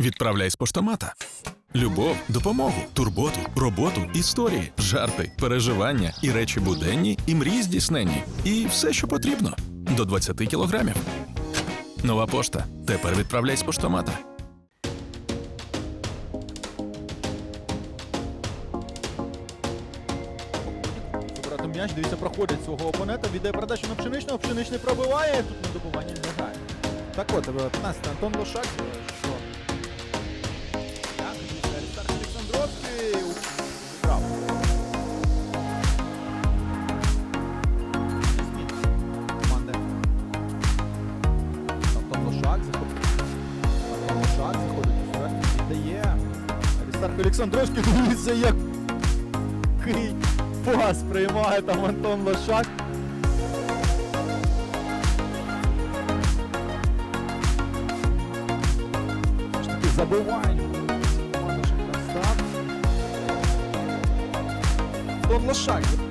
Відправляй з поштомата. Любов, допомогу, турботу, роботу, історії, жарти, переживання і речі буденні, і мрії здійсненні. І все, що потрібно. До 20 кілограмів. Нова пошта. Тепер відправляй з поштомата. Забрати м'яч, дивіться, проходить свого опонента, віддає передачу на пшеничного, пшеничний пробиває, тут на добування не. Так от, е, 15 Антон Лошак, Аристарх Олександровський, дивіться, як пас приймає там Антон Лошак. Забивають. Антон Лошак.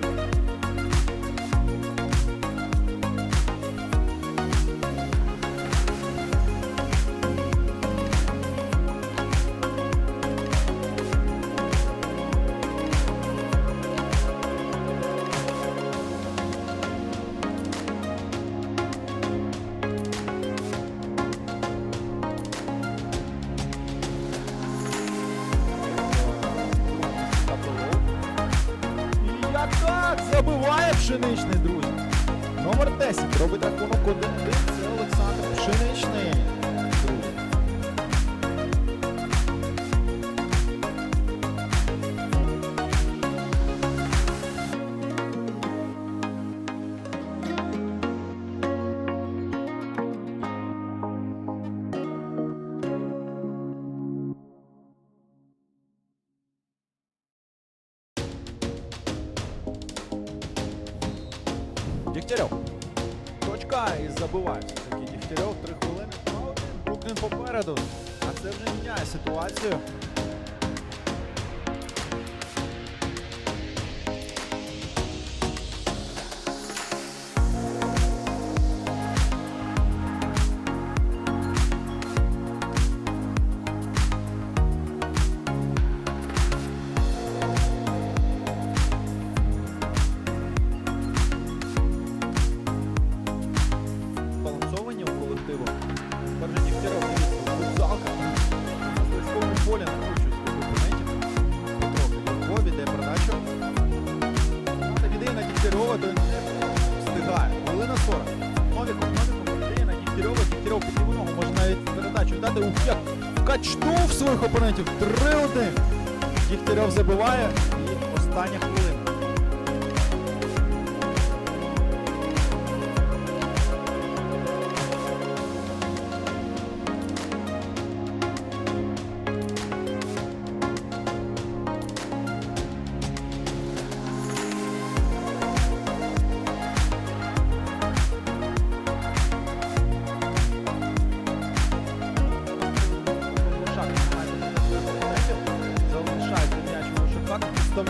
Забиває пшеничний, друзі. Номер 10 робить рахунок 1-1. Це Олександр Пшеничний. Дігтярьов. Точка і забиває все-таки Дігтярьов. Три хвилини. 2-1. Бруклін попереду. А це вже міняє ситуацію. Дігтярьов забиває. І остання хвилина.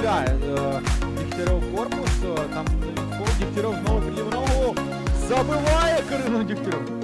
Е, Дігтярьов корпус. е, Там. Дігтярьов знову підлів ногу. Забиває Кирило Дігтярьов.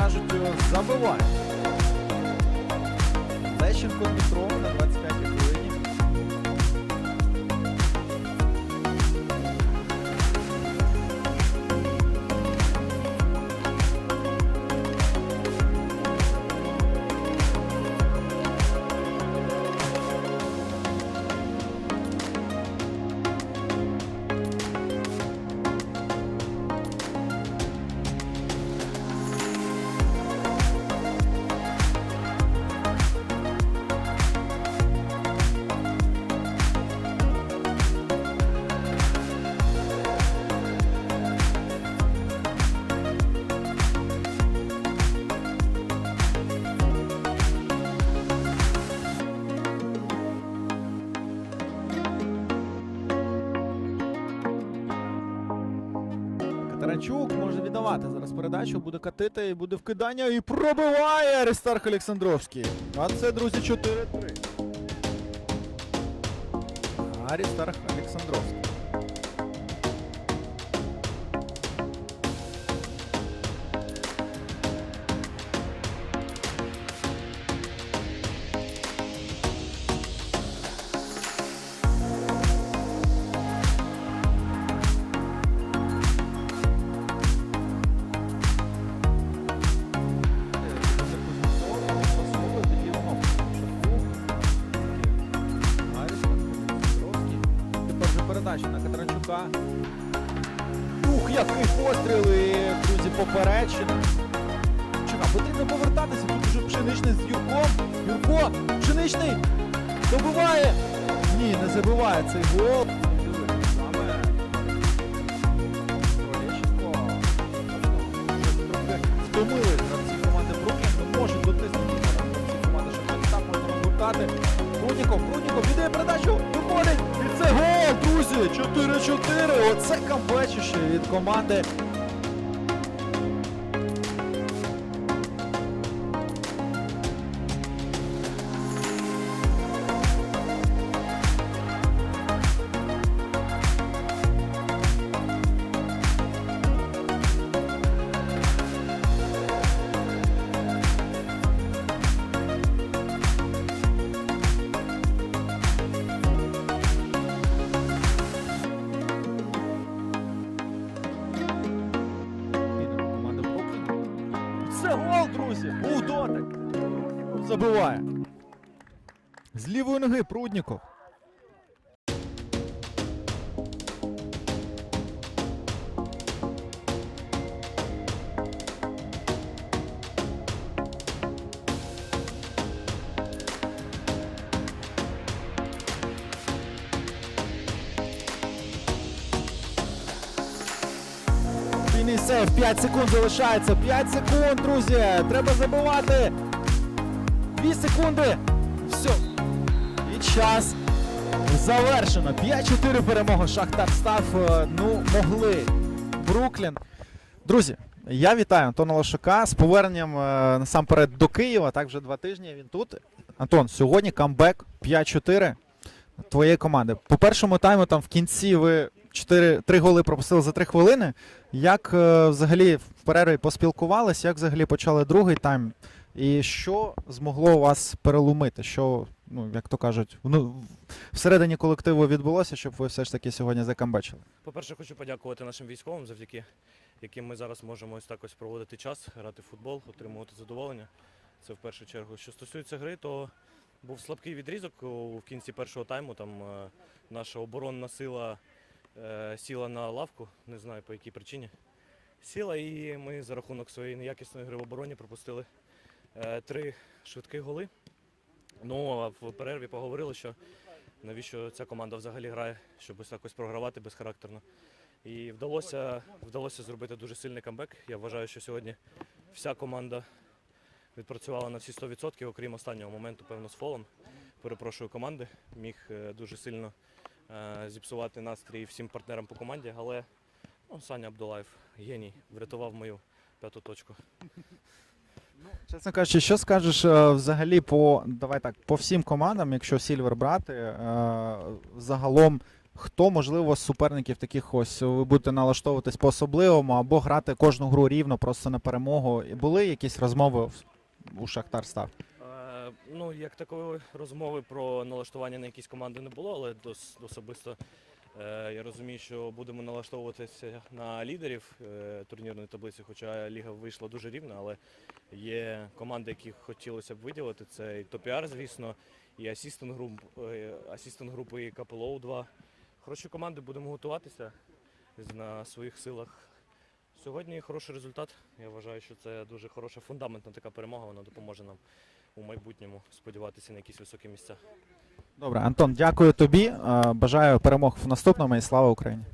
Кажуть, забивай. забиває. Лещенко Дмитро на 25-й Катаранчук може віддавати зараз передачу, буде катити і буде вкидання і пробиває Аристарх Олександровський. А це, друзі, 4-3. Аристарх Олександровський. Поперечина. Чука, потрібно повертатися. Тут уже пшеничний з Юрком. Юрко, пшеничний добиває. Ні, не забиває цей гол. Втомили гравці команди Бруклін, не можуть дотиснути гравці команди Шахтаря. Так можна розгортати. Прудніков, Прудніков віддає передачу, виходить. І це гол, друзі! 4-4. Оце камбечище від команди. Це гол, друзі! Був дотик. Забиває. З лівої ноги Прудніков. Вільний сейф, 5 секунд залишається. 5 секунд, друзі. Треба забивати. 2 секунди. Все. І час завершено. 5-4 перемога. Шахтар став. е, Ну, могли. Бруклін. Друзі, я вітаю Антона Лошака з поверненням е, насамперед до Києва. Так вже два тижні він тут. Антон, сьогодні камбек 5-4 твоєї команди. По першому тайму там в кінці ви 4, 3 голи пропустили за 3 хвилини. Як е, взагалі в перерві поспілкувались, як взагалі почали другий тайм? І що змогло вас переломити? Що, ну, як то кажуть, ну, всередині колективу відбулося, щоб ви все ж таки сьогодні закамбечили? По-перше, хочу подякувати нашим військовим, завдяки яким ми зараз можемо ось так ось проводити час, грати в футбол, отримувати задоволення. Це в першу чергу. Що стосується гри, то був слабкий відрізок в кінці першого тайму. Там е, наша оборонна сила сіла на лавку, не знаю по якій причині. Сіла і ми за рахунок своєї неякісної гри в обороні пропустили е, три швидкі голи. Ну а в перерві поговорили, що навіщо ця команда взагалі грає, щоб ось так ось програвати безхарактерно. І вдалося, вдалося зробити дуже сильний камбек. Я вважаю, що сьогодні вся команда відпрацювала на всі 100%, окрім останнього моменту, певно, з фолом. Перепрошую команди. Міг е, дуже сильно е, зіпсувати настрій всім партнерам по команді, але ну, Саня Абдулаєв, геній, врятував мою п'яту точку. Чесно кажучи, що скажеш е, взагалі по давай так, по всім командам, якщо Сільвер брати, е, загалом, хто можливо з суперників таких ось ви будете налаштовуватись по особливому або грати кожну гру рівно просто на перемогу? Були якісь розмови у Шахтар став? Ну, як такої розмови про налаштування на якісь команди не було, але дос, особисто е, я розумію, що будемо налаштовуватися на лідерів е, турнірної таблиці, хоча ліга вийшла дуже рівна, але є команди, які хотілося б виділити. Це і Топіар, звісно, і асістент груп, е, асістент групи і КПЛО 2. Хороші команди, будемо готуватися на своїх силах. Сьогодні хороший результат. Я вважаю, що це дуже хороша фундаментна така перемога. Вона допоможе нам у майбутньому сподіватися на якісь високі місця. Добре, Антон, дякую тобі. е, Бажаю перемог в наступному і слава Україні.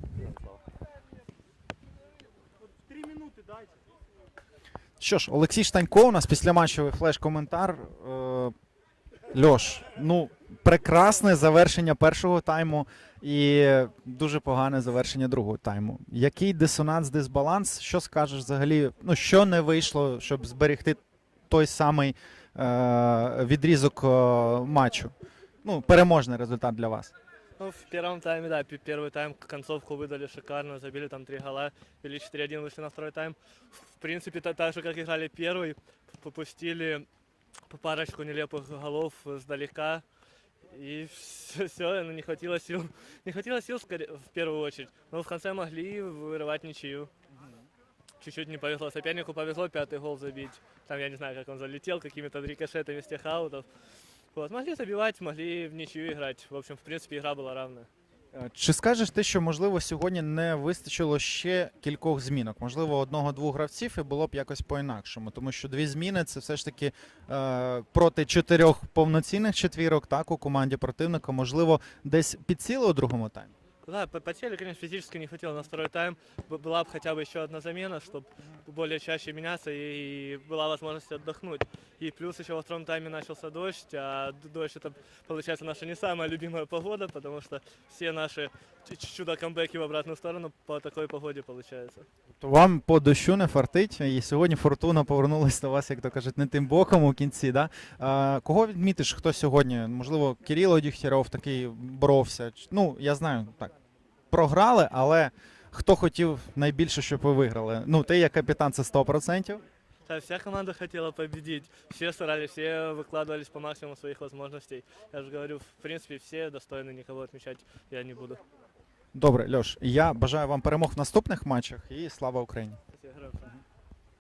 Що ж, Олексій Штанько у нас після матчовий флеш-коментар. Е, Льош, ну прекрасне завершення першого тайму і дуже погане завершення другого тайму. Який дисонанс, дисбаланс? Що скажеш взагалі? Ну що не вийшло, щоб зберегти той самий відрізок матчу? Ну, переможний результат для вас. Ну, в первом тайме, да, пе- первый тайм концовку выдали шикарно, забили там три гола, вели 4-1, вышли на второй тайм. В принципе, та- так же, как играли первый, попустили по парочку нелепых голов сдалека. И все, ну, не хватило сил. Не хватило сил скорее, в первую очередь. Но в конце могли вырывать ничью. Чуть-чуть не повезло. Сопернику повезло пятый гол забить. Там я не знаю, как он залетел, какими-то рикошетами с тех аутов. Вот, могли забивать, могли в ничью играть. В общем, в принципе, игра была равная. Е, Чи скажеш ти, що можливо сьогодні не вистачило ще кількох змінок? Можливо, одного-двох гравців і було б якось по-інакшому, тому що дві зміни це все ж таки е, проти чотирьох повноцінних четвірок, так у команді противника. Можливо, десь підсіли у другому таймі. Да, по- потели, конечно, физически не хватило на второй тайм. Б- Была бы хотя бы еще одна замена, чтобы более чаще меняться и была возможность отдохнуть. И плюс еще во втором тайме начался дождь, а д- дождь это, получается, наша не самая любимая погода, потому что все наши ч- чудо-камбэки в обратную сторону по такой погоде получается. То вам по дощу не фартить, і сьогодні фортуна повернулася до вас, як то кажуть, не тим боком у кінці. Да? Е, кого відмітиш, хто сьогодні? Можливо, Кирило Дігтяров такий боровся. Ч- Ну, я знаю, так. Програли, але хто хотів найбільше, щоб ви виграли? Ну, ти як капітан, це 100%. Да, вся команда хотела победить, все старались, все выкладывались по максимуму своих возможностей. Я же говорю, в принципе, все достойны, никого отмечать я не буду. Добре, Льош, я бажаю вам перемог в наступних матчах і слава Україні.